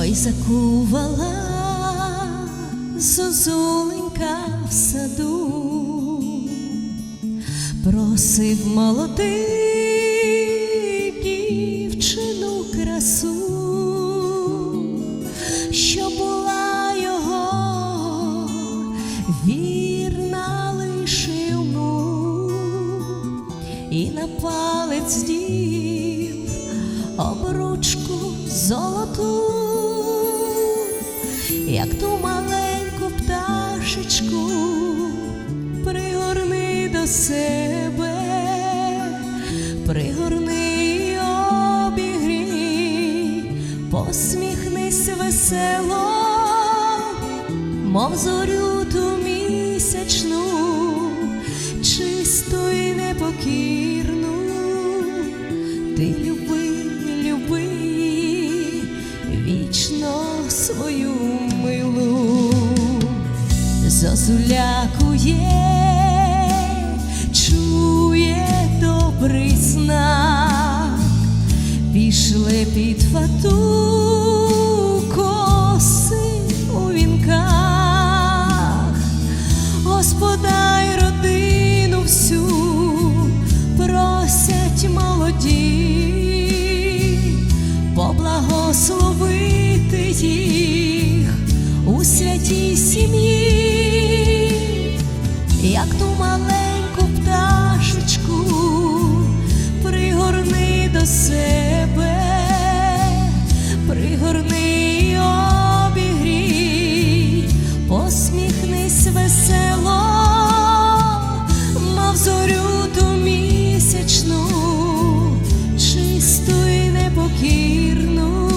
Ой, закувала зозуленька в саду, просив молодий дівчину красу, що була його вірна лише йому, і на палець як ту маленьку пташечку, пригорни до себе, пригорни і обігрій, посміхнись весело, мов зорю зозулякує, чує добрий знак, пішли під фату коси у вінках, Господа й родину всю просять молоді, поблагословити їх у святій сім'ї, як ту маленьку пташечку пригорни до себе, пригорни й обігрій, посміхнись весело, мов зорю ту місячну, чисту й непокірну,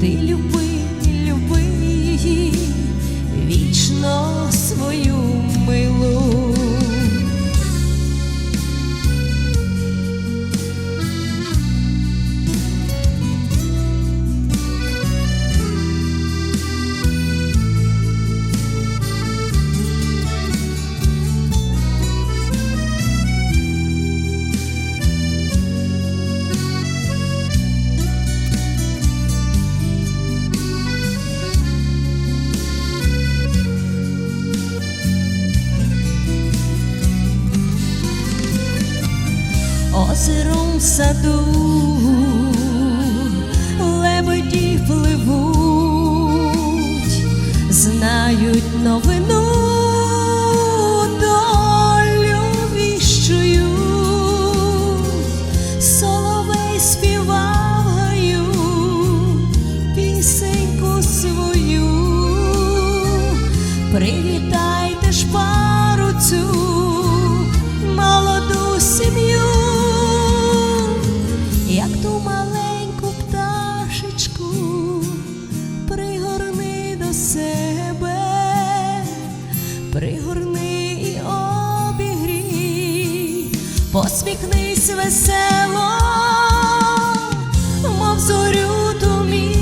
ти люби озером в саду. Лебеді пливуть, знають новину долю віщую, соловей співав гаю, пісеньку свою, привітайте ж пару посміхнись весело, мов зорю ту місячну,